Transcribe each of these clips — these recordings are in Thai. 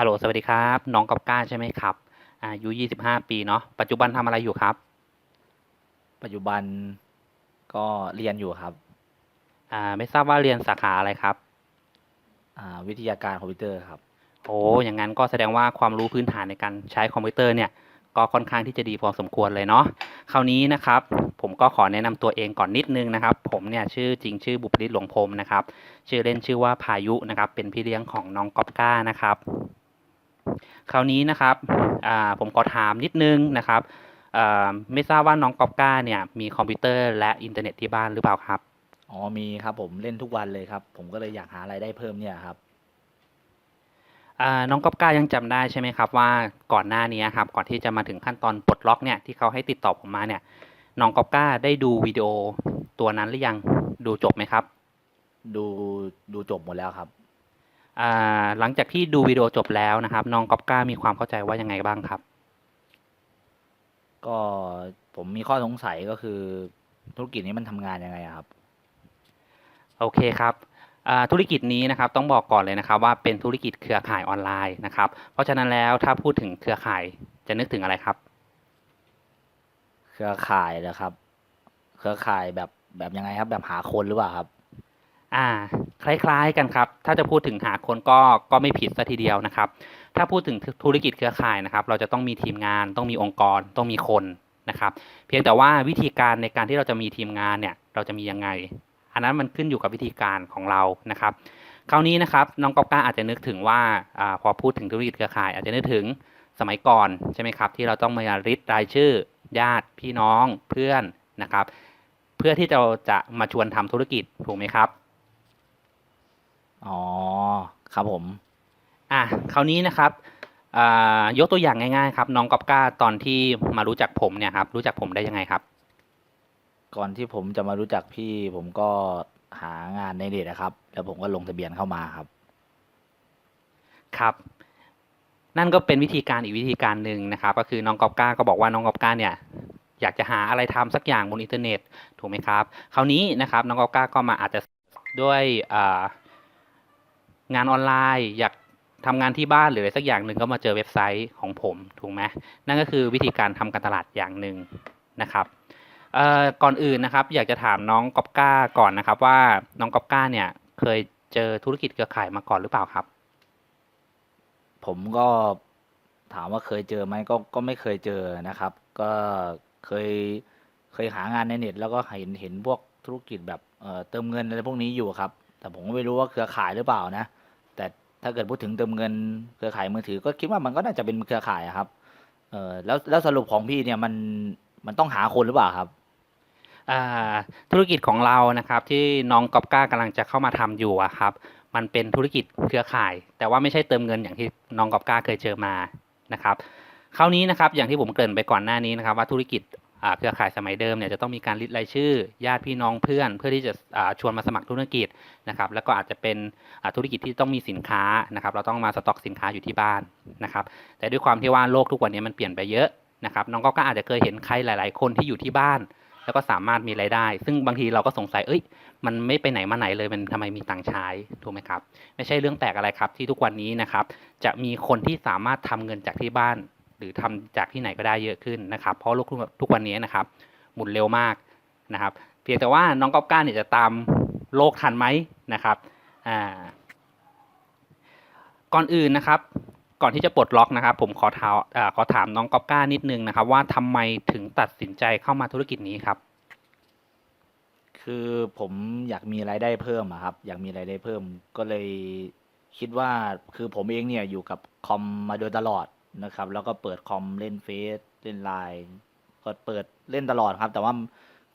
ฮัลโหลสวัสดีครับ น้องกอบก้าใช่ไหมครับอายุ25ปีเนาะปัจจุบันทำอะไรอยู่ครับ ปัจจุบันก็เรียนอยู่ครับอ่าไม่ทราบว่าเรียนสาขาอะไรครับ อ่าวิทยาการคอมพิวเตอร์ครับ โอ้อย่างนั้นก็แสดงว่าความรู้พื้นฐานในการใช้คอมพิวเตอร์เนี่ย ก็ค่อนข้างที่จะดีพอสมควรเลยเนาะคราวนี้นะครับ ผมก็ขอแนะนำตัวเองก่อนนิดนึงนะครับ ผมเนี่ยชื่อจริงชื่อบุพลิตหลวงพรหมนะครับ ชื่อเล่นชื่อว่าพายุนะครับ เป็นพี่เลี้ยงของน้องกอบก้านะครับ คราวนี้นะครับอ่าผมขอถามนิดนึงนะครับอ่าไม่ทราบว่าน้องกอบก้าเนี่ยมีคอมพิวเตอร์และอินเทอร์เน็ตที่บ้านหรือเปล่าครับ อ๋อมีครับผมเล่นทุกวันเลยครับ ผมก็เลยอยากหารายได้เพิ่มเนี่ยครับอ่าน้องก๊อบก้ายังจำได้ใช่ไหมครับว่าก่อนหน้านี้ครับก่อนที่จะมาถึงขั้นตอนปลดล็อกเนี่ยที่เขาให้ติดต่อผมมาเนี่ยน้องก๊อบก้าได้ดูวิดีโอตัวนั้นหรือยังดูจบไหมครับ ดูดูจบหมดแล้วครับอ่า หลังจากที่ดูวิดีโอจบแล้วนะครับ น้องก๊อบก้ามีความเข้าใจว่ายังไงบ้างครับ ก็ผมมีข้อสงสัยก็คือธุรกิจนี้มันทำงานยังไงอะครับ โอเคครับอ่าธุรกิจนี้นะครับต้องบอกก่อนเลยนะครับว่าเป็นธุรกิจเครือข่ายออนไลน์นะครับ เพราะฉะนั้นแล้วถ้าพูดถึงเครือข่ายจะนึกถึงอะไรครับ เครือข่ายนะครับ เครือข่ายแบบแบบยังไงครับ แบบหาคนหรือเปล่าครับ อ่า คล้าย ๆ กันครับ ถ้าจะพูดถึงหาคนก็ก็ไม่ผิดซะทีเดียวนะครับ ถ้าพูดถึงธุรกิจเครือข่ายนะครับ เราจะต้องมีทีมงาน ต้องมีองค์กร ต้องมีคนนะครับ เพียงแต่ว่าวิธีการในการที่เราจะมีทีมงานเนี่ย เราจะมียังไง อันนั้นมันขึ้นอยู่กับวิธีการของเรานะครับ คราวนี้นะครับน้องก๊อบก้าอาจจะนึกถึงว่าอ่าพอพูดถึงธุรกิจเครือข่าย อาจจะนึกถึงสมัยก่อนใช่ไหมครับที่เราต้องมาริดรายชื่อ ญาติพี่น้องเพื่อนนะครับ เพื่อที่เราจะมาชวนทำธุรกิจถูกไหมครับ อ๋อครับผมอะคราวนี้นะครับอ่ายกตัวอย่างง่ายๆ ครับ น้องก๊อบก้าตอนที่มารู้จักผมเนี่ยครับ รู้จักผมได้ยังไงครับ ก่อนที่ผมจะมารู้จักพี่ผมก็หางานในเน็ตนะครับ แล้วผมก็ลงทะเบียนเข้ามาครับ ครับ นั่นก็เป็นวิธีการอีกวิธีการหนึ่งนะครับ ก็คือน้องก๊อบก้าก็บอกว่าน้องก๊อบก้าเนี่ยอยากจะหาอะไรทำสักอย่างบนอินเทอร์เน็ตถูกไหมครับ คราวนี้นะครับ น้องก๊อบก้าก็มาอาจจะด้วยอ่า งานออนไลน์อยากทำงานที่บ้านหรืออะไรสักอย่างหนึ่งก็มาเจอเว็บไซต์ของผมถูกไหมนั่นก็คือวิธีการทำการตลาดอย่างหนึ่งนะครับก่อนอื่นนะครับ อยากจะถามน้องก๊อบก้าก่อนนะครับ ว่าน้องก๊อบก้าเนี่ยเคยเจอธุรกิจเครือข่ายมาก่อนหรือเปล่าครับ ผมก็ถามว่าเคยเจอไหมก็ก็ไม่เคยเจอนะครับ ก็เคยเคยหางานในเน็ต แล้วก็เห็นเห็นพวกธุรกิจแบบเเติมเงินอะไรพวกนี้อยู่ครับ แต่ผมก็ไม่รู้ว่าเครือข่ายหรือเปล่านะ ถ้าเกิดพูดถึงเติมเงินเครือข่ายมือถือ ก็คิดว่ามันก็น่าจะเป็นเครือข่ายอะครับ เออแล้วแล้วสรุปของพี่เนี่ยมันมันต้องหาคนหรือเปล่าครับ อ่าธุรกิจของเรานะครับ ที่น้องก๊อบก้ากำลังจะเข้ามาทำอยู่อะครับ มันเป็นธุรกิจเครือข่าย แต่ว่าไม่ใช่เติมเงินอย่างที่น้องก๊อบก้าเคยเจอมานะครับ คราวนี้นะครับอย่างที่ผมเกริ่นไปก่อนหน้านี้นะครับ ว่าธุรกิจ เครือข่ายสมัยเดิมเนี่ยจะต้องมีการลิสต์รายชื่อ ญาติพี่น้องเพื่อน เพื่อที่จะชวนมาสมัครธุรกิจนะครับแล้วก็อาจจะเป็นธุรกิจที่ต้องมีสินค้านะครับเราต้องมาสต็อกสินค้าอยู่ที่บ้านนะครับแต่ด้วยความที่ว่าโลกทุกวันนี้มันเปลี่ยนไปเยอะนะครับน้องก๊อาจจะเคยเห็นใครหลาย ๆ คนที่อยู่ที่บ้าน แล้วก็สามารถมีรายได้ ซึ่งบางทีเราก็สงสัยเอ้ย มันไม่ไปไหนมาไหนเลยมันทำไมมีตังค์ใช้ถูกไหมครับไม่ใช่เรื่องแปลกอะไรครับที่ทุกวันนี้นะครับจะมีคนที่สามารถทำเงินจากที่บ้าน หรือทำจากที่ไหนก็ได้เยอะขึ้นนะครับ เพราะโลกทุกวันนี้นะครับ หมุนเร็วมากนะครับ เพียงแต่ว่าน้องก๊อบก้าเนี่ยจะตามโลกทันไหมนะครับอ่าก่อนอื่นนะครับ ก่อนที่จะปลดล็อกนะครับ ผมขอถามอ่าขอถามน้องก๊อบก้านิดนึงนะครับ ว่าทำไมถึงตัดสินใจเข้ามาธุรกิจนี้ครับ คือผมอยากมีรายได้เพิ่มครับ อยากมีรายได้เพิ่มก็เลยคิดว่าคือผมเองเนี่ยอยู่กับคอมมาโดยตลอด นะครับ แล้วก็เปิดคอมเล่นเฟซเล่นไลน์ก็เปิดเล่นตลอดครับ แต่ว่า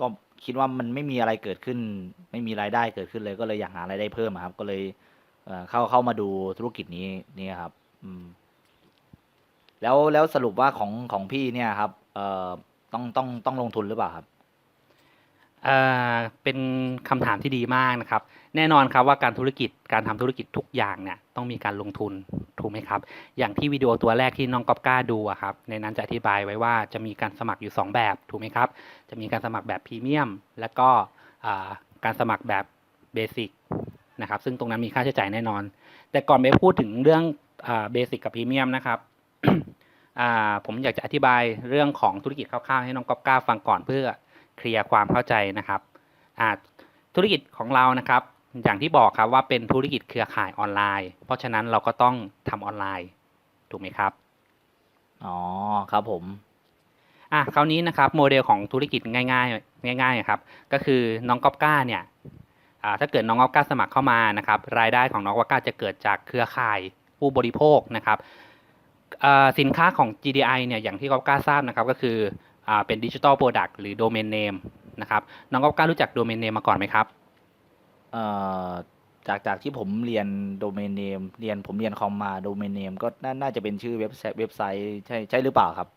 ก็คิดว่ามันไม่มีอะไรเกิดขึ้น ไม่มีรายได้เกิดขึ้นเลยก็เลยอยากหารายได้เพิ่มครับ ก็เลยเข้าเข้ามาดูธุรกิจนี้นี่ครับ อืม แล้วแล้วสรุปว่าของของพี่เนี่ยครับ เอ่อต้องต้องต้องลงทุนหรือเปล่าครับเอ่อเป็นคำถามที่ดีมากนะครับ แน่นอนครับว่าการธุรกิจการทำธุรกิจทุกอย่างเนี่ย ต้องมีการลงทุนถูกไหมครับ อย่างที่วิดีโอตัวแรกที่น้องก๊อบก้าดูอะครับในนั้นจะอธิบายไว้ว่าจะมีการสมัครอยู่ 2 แบบถูกไหมครับ จะมีการสมัครแบบพรีเมียมและก็การสมัครแบบเบสิกนะครับซึ่งตรงนั้นมีค่าใช้จ่ายแน่นอน แต่ก่อนไปพูดถึงเรื่องเบสิกกับพรีเมียมนะครับผมอยากจะอธิบายเรื่องของธุรกิจคร่าวๆให้น้องก๊อฟก้าฟังก่อนเพื่อเคลียร์ความเข้าใจนะครับธุรกิจของเรานะครับ อย่างที่บอกครับว่าเป็นธุรกิจเครือข่ายออนไลน์ เพราะฉะนั้นเราก็ต้องทำออนไลน์ ถูกไหมครับ อ๋อครับผมอะคราวนี้นะครับโมเดลของธุรกิจง่ายๆ ง่ายๆครับ ก็คือน้องก๊อฟก้าเนี่ยอ่าถ้าเกิดน้องก๊อฟก้าสมัครเข้ามานะครับ รายได้ของน้องก๊อฟก้าจะเกิดจากเครือข่ายผู้บริโภคนะครับอ่าสินค้าของ GDI เนี่ยอย่างที่ก๊อฟก้าทราบนะครับ ก็คืออ่าเป็นดิจิ t a ลโปรดักต์หรือโดเมนเนมนะครับน้องก๊อฟก้ารู้จักโดเมนเนมมาก่อนไหมครับเอ่อ จากจากที่ผมเรียนโดเมนเนมเรียนผมเรียนคอมมาโดเมนเนมก็น่าจะเป็นชื่อเว็บไซต์เว็บไซต์ใช่ใช่หรือเปล่าครับ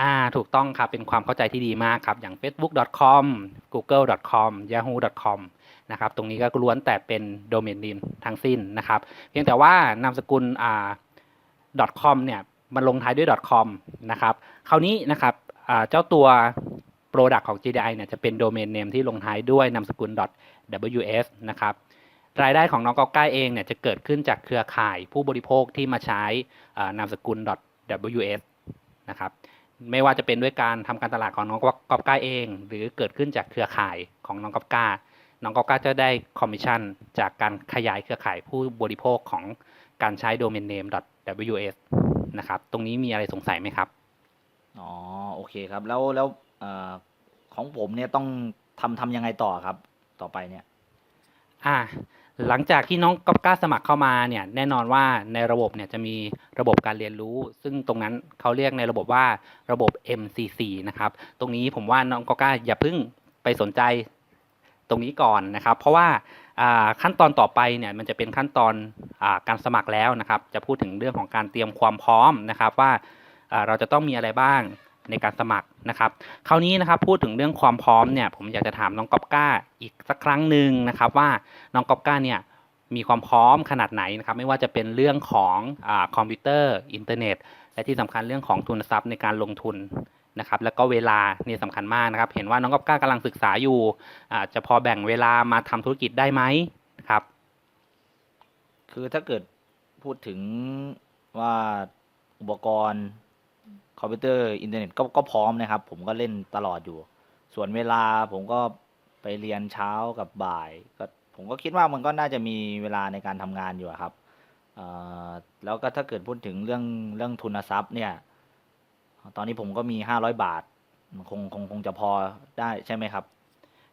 อ่าถูกต้องครับ เป็นความเข้าใจที่ดีมากครับ อย่าง facebook.com google.com yahoo.com นะครับตรงนี้ก็ล้วนแต่เป็นโดเมนเนมทั้งสิ้นนะครับ เพียงแต่ว่านามสกุลอ่า .com เนี่ยมันลงท้ายด้วย .com นะครับคราวนี้นะครับเจ้าตัว Product ของ GDI เนี่ยจะเป็นโดเมนเนมที่ลงท้ายด้วยนามสกุล .ws นะครับรายได้ของน้องกอก้าเองเนี่ยจะเกิดขึ้นจากเครือข่ายผู้บริโภคที่มาใช้นามสกุล .ws นะครับไม่ว่าจะเป็นด้วยการทำการตลาดของน้องก๊อฟก้าเอง หรือเกิดขึ้นจากเครือข่ายของน้องก๊อฟก้า น้องก๊อฟก้าจะได้คอมมิชชั่นจากการขยายเครือข่ายผู้บริโภคของการใช้โดเมนเนม .ws นะครับ ตรงนี้มีอะไรสงสัยไหมครับ อ๋อ โอเคครับ แล้วแล้ว ของผมเนี่ยต้องทำทำยังไงต่อครับ ต่อไปเนี่ย อ่า หลังจากที่น้องก๊อฟก้าสมัครเข้ามาเนี่ย แน่นอนว่าในระบบเนี่ยจะมีระบบการเรียนรู้ ซึ่งตรงนั้นเขาเรียกในระบบว่าระบบ MCC นะครับ ตรงนี้ผมว่าน้องก๊อฟก้าอย่าเพิ่งไปสนใจตรงนี้ก่อนนะครับ เพราะว่าขั้นตอนต่อไปเนี่ยมันจะเป็นขั้นตอนอการสมัครแล้วนะครับ จะพูดถึงเรื่องของการเตรียมความพร้อมนะครับว่าเราจะต้องมีอะไรบ้าง ในการสมัครนะครับ คราวนี้นะครับพูดถึงเรื่องความพร้อมเนี่ยผมอยากจะถามน้องกอฟก้าอีกสักครั้งหนึ่งนะครับ ว่าน้องกอฟก้าเนี่ยมีความพร้อมขนาดไหนนะครับไม่ว่าจะเป็นเรื่องของอคอมพิวเตอร์ อินเทอร์เน็ต และที่สำคัญเรื่องของทุนทรัพย์ในการลงทุนนะครับแล้วก็เวลาเนี่ยสำคัญมากนะครับ เห็นว่าน้องกอฟก้ากำลังศึกษาอยู่อาจะพอแบ่งเวลามาทำธุรกิจได้ไหมครับ คือถ้าเกิดพูดถึงว่าอุปกรณ์ อมพิวเตอร์อินเทอร์เน็ตก็ก็พร้อมนะครับ ผมก็เล่นตลอดอยู่ ส่วนเวลาผมก็ไปเรียนเช้ากับบ่ายก็ผมก็คิดว่ามันก็น่าจะมีเวลาในการทำงานอยู่ครับแล้วก็ถ้าเกิดพูดถึงเรื่องเรื่องทุนทรัพย์เนี่ย ตอนนี้ผมก็มีห้าร้อยบาทมันคงคงคงจะพอได้ใช่ไหมครับ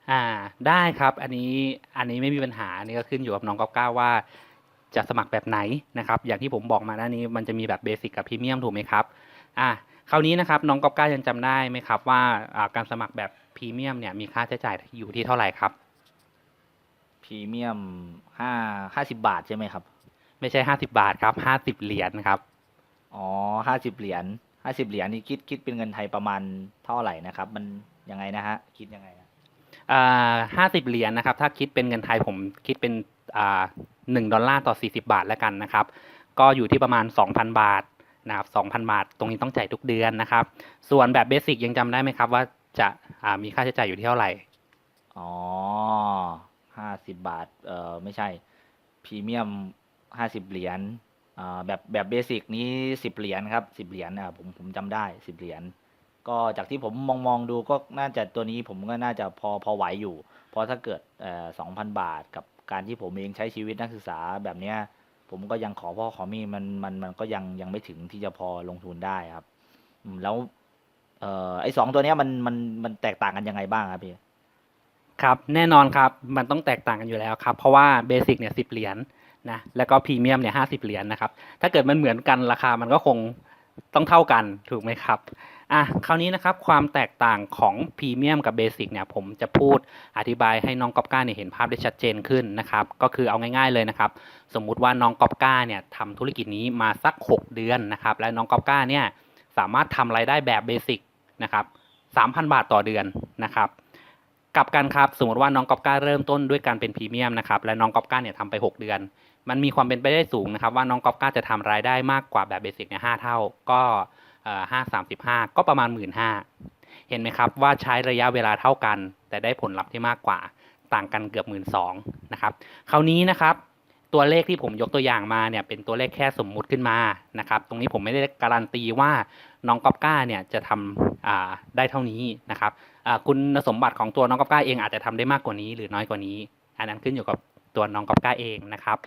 อ่าได้ครับอันนี้อันนี้ไม่มีปัญหาอันนี้ก็ขึ้นอยู่กับน้องก๊อฟก้าว่าจะสมัครแบบไหนนะครับ อย่างที่ผมบอกมาด้านนี้มันจะมีแบบเบสิกกับพรีเมียมถูกไหมครับ อ่า คราวนี้นะครับน้องก๊อฟก้ายังจำได้ไหมครับว่าอ่าการสมัครแบบพรีเมียมเนี่ยมีค่าใช้จ่ายอยู่ที่เท่าไหร่ครับพรีเมียมห้าห้าสิบบาทใช่ไหมครับ ไม่ใช่ห้าสิบาทครับห้าสิบเหรียญครับอ๋อห้าสิบเหรียญห้าสิบเหรียญนี่คิดคิดเป็นเงินไทยประมาณเท่าไหร่นะครับ มันยังไงนะฮะคิดยังไงนะอ่าห้าสิบเหรียญนะครับ ถ้าคิดเป็นเงินไทยผมคิดเป็นอ่าหนึ่งดอลลาร์ต่อสี่สิบาทแล้วกันนะครับ ก็อยู่ที่ประมาณสองพันบาท นะครับสองพันบาท ตรงนี้ต้องจ่ายทุกเดือนนะครับ ส่วนแบบเบสิกยังจำได้ไหมครับ ว่าจะามีค่าใช้จ่ายอยู่ที่เท่าไหร่ อ๋อห้าสิบบาท เออไม่ใช่ พรีเมียมห้าสิบเหรียญแบบแบบเบสิกนี้สิบเหรียญครับสิบเหรียญอะผมผมจำได้สิบเหรียญก็จากที่ผมมองมองดูก็น่าจะตัวนี้ผมก็น่าจะพอพอไหวอยู่ เพราะถ้าเกิดเออสองพันบาทกับการที่ผมเองใช้ชีวิตนักศึกษาแบบเนี้ย ผมก็ยังขอพ่อขอมีมันมันมันก็ยังยังไม่ถึงที่จะพอลงทุนได้ครับแล้ว เอ่อไอสองตัวเนี้ยมันมันมันแตกต่างกันยังไงบ้างครับพี่ครับแน่นอนครับมันต้องแตกต่างกันอยู่แล้วครับ เพราะว่าเบสิกเนี่ยสิบเหรียญนะแล้วก็พรีเมียมเนี่ยห้าสิบเหรียญนะครับ ถ้าเกิดมันเหมือนกันราคามันก็คงต้องเท่ากันถูกไหมครับ อะคราวนี้นะครับความแตกต่างของพรีเมียมกับเบสิกเนี่ยผมจะพูดอธิบายให้น้องก๊อปก้าเนี่ยเห็นภาพได้ชัดเจนขึ้นนะครับก็คือเอาง่ายๆเลยนะครับสมมุติว่าน้องก๊อปก้าเนี่ยทำธุรกิจนี้มาสัก 6 เดือนนะครับและน้องก๊อปก้าเนี่ยสามารถทำรายได้แบบเบสิกนะครับ3,000บาทต่อเดือนนะครับกับกันครับสมมติว่าน้องก๊อปก้าเริ่มต้นด้วยการเป็นพรีเมียมนะครับและน้องก๊อปก้าเนี่ยทำไป 6 เดือน มันมีความเป็นไปได้สูงนะครับว่าน้องก๊อปก้าจะทำรายได้มากกว่าแบบเบสิกเนี่ยห้าเท่าก็ ห้าสามสิบห้าก็ประมาณหมื่นห้าเห็นไหมครับว่าใช้ระยะเวลาเท่ากัน แต่ได้ผลลัพธ์ที่มากกว่าต่างกันเกือบหมื่นสองนะครับคราวนี้นะครับตัวเลขที่ผมยกตัวอย่างมาเนี่ยเป็นตัวเลขแค่สมมุติขึ้นมานะครับตรงนี้ผมไม่ได้การันตีว่าน้องก๊อปก้าเนี่ยจะทำได้เท่านี้นะครับคุณสมบัติของตัวน้องก๊อปก้าเองอาจจะทำได้มากกว่านี้หรือน้อยกว่านี้ อันนั้นขึ้นอยู่กับตัวน้องก๊อปก้าเองนะครับ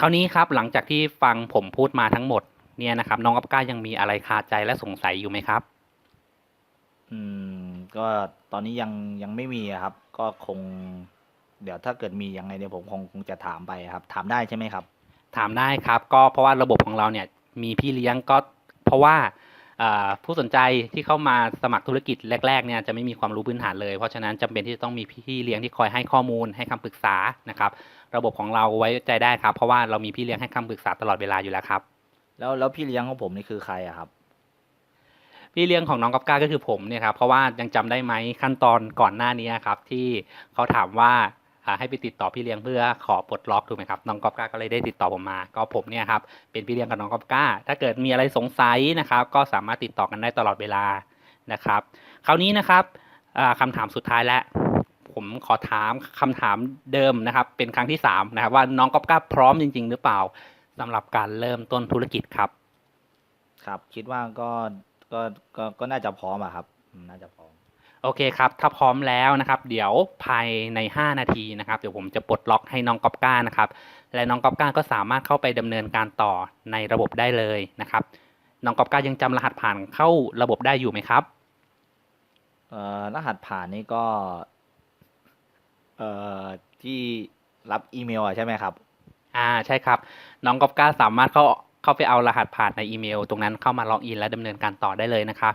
คราวนี้ครับหลังจากที่ฟังผมพูดมาทั้งหมด เนี่ยนะครับ น้องก๊อปก้ายังมีอะไรคาใจและสงสัยอยู่ไหมครับ อืม ก็ตอนนี้ยังยังไม่มีอะครับ ก็คง เดี๋ยวถ้าเกิดมียังไงเนี่ยผมคงคงจะถามไปครับ ถามได้ใช่ไหมครับ ถามได้ครับ ก็เพราะว่าระบบของเราเนี่ยมีพี่เลี้ยงก็เพราะว่าอ่าผู้สนใจที่เข้ามาสมัครธุรกิจแรกๆเนี่ยจะไม่มีความรู้พื้นฐานเลย เพราะฉะนั้นจำเป็นที่จะต้องมีพี่เลี้ยงที่คอยให้ข้อมูลให้คำปรึกษานะครับ ระบบของเราไว้ใจได้ครับ เพราะว่าเรามีพี่เลี้ยงให้คำปรึกษาตลอดเวลาอยู่แล้วครับ แล้วแล้วพี่เลี้ยงของผมนี่คือใครอะครับ พี่เลี้ยงของน้องก๊อฟก้าก็คือผมเนี่ยครับเพราะว่ายังจำได้ไหมขั้นตอนก่อนหน้านี้ครับที่เขาถามว่าอ่าให้ไปติดต่อพี่เลี้ยงเพื่อขอปลดล็อกถูกไหมครับน้องก๊อฟก้าก็เลยได้ติดต่อผมมา ก็ผมเนี่ยครับเป็นพี่เลี้ยงกับน้องก๊อฟก้า ถ้าเกิดมีอะไรสงสัยนะครับ ก็สามารถติดต่อกันได้ตลอดเวลานะครับ คราวนี้นะครับอ่าคำถามสุดท้ายแล้วผมขอถามคำถามเดิมนะครับ เป็นครั้งที่สามนะครับว่าน้องก๊อฟก้าพร้อมจริง ๆ หรือเปล่า สำหรับการเริ่มต้นธุรกิจครับ ครับ คิดว่าก็ก็ก็ก็น่าจะพร้อมอะครับอืมน่าจะพร้อม โอเคครับ ถ้าพร้อมแล้วนะครับ เดี๋ยวภายใน 5 นาทีนะครับ เดี๋ยวผมจะปลดล็อกให้น้องก๊อปก้านะครับ และน้องก๊อปก้าก็สามารถเข้าไปดำเนินการต่อในระบบได้เลยนะครับ น้องก๊อปก้ายังจำรหัสผ่านเข้าระบบได้อยู่ไหมครับ เอ่อรหัสผ่านนี่ก็ เอ่อที่รับอีเมลอะใช่ไหมครับ อ่าใช่ครับ น้องก๊อปก้าสามารถเข้าเข้าไปเอารหัสผ่านในอีเมล ตรงนั้นเข้ามาล็อกอินและดำเนินการต่อได้เลยนะครับ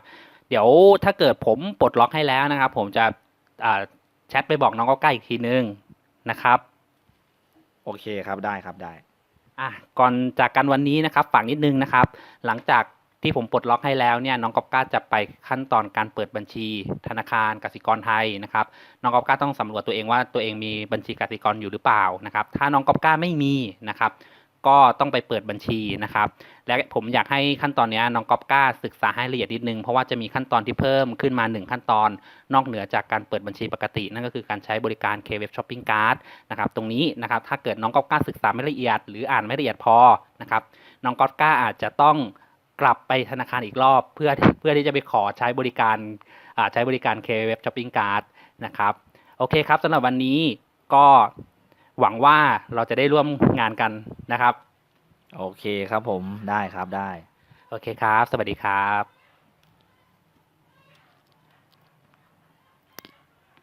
เดี๋ยวถ้าเกิดผมปลดล็อกให้แล้วนะครับ ผมจะอ่าแชทไปบอกน้องก๊อปก้าอีกทีนึงนะครับ โอเคครับได้ครับได้อะก่อนจากกันวันนี้นะครับฝากนิดนึงนะครับ หลังจาก ที่ผมปลดล็อกให้แล้วเนี่ยน้องกอบก้าจะไปขั้นตอนการเปิดบัญชี ธนาคารกสิกรไทยนะครับน้องกอบก้าต้องสำรวจตัวเองว่าตัวเองมีบัญชีกสิกรอยู่หรือเปล่านะครับ ถ้าน้องกอบก้าไม่มีนะครับก็ต้องไปเปิดบัญชีนะครับ และผมอยากให้ขั้นตอนนี้น้องกอบก้าศึกษาให้ละเอียดนิดนึง เพราะว่าจะมีขั้นตอนที่เพิ่มขึ้นมาหนึ่งขั้นตอน นอกเหนือจากการเปิดบัญชีปกติ นั่นก็คือการใช้บริการ K-Web Shopping Card นะครับ ตรงนี้นะครับ ถ้าเกิดน้องก๊อฟก้าศึกษาไม่ละเอียด หรืออ่านไม่ละเอียดพอนะครับ น้องก๊อฟก้าอาจจะต้อง กลับไปธนาคารอีกรอบ เพื่อเพื่อที่จะไปขอใช้บริการอ่าใช้บริการ K-Web Shopping Card นะครับโอเคครับสำหรับวันนี้ก็หวังว่าเราจะได้ร่วมงานกันนะครับ โอเคครับผมได้ครับได้ โอเคครับ สวัสดีครับ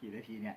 กี่นาทีเนี่ย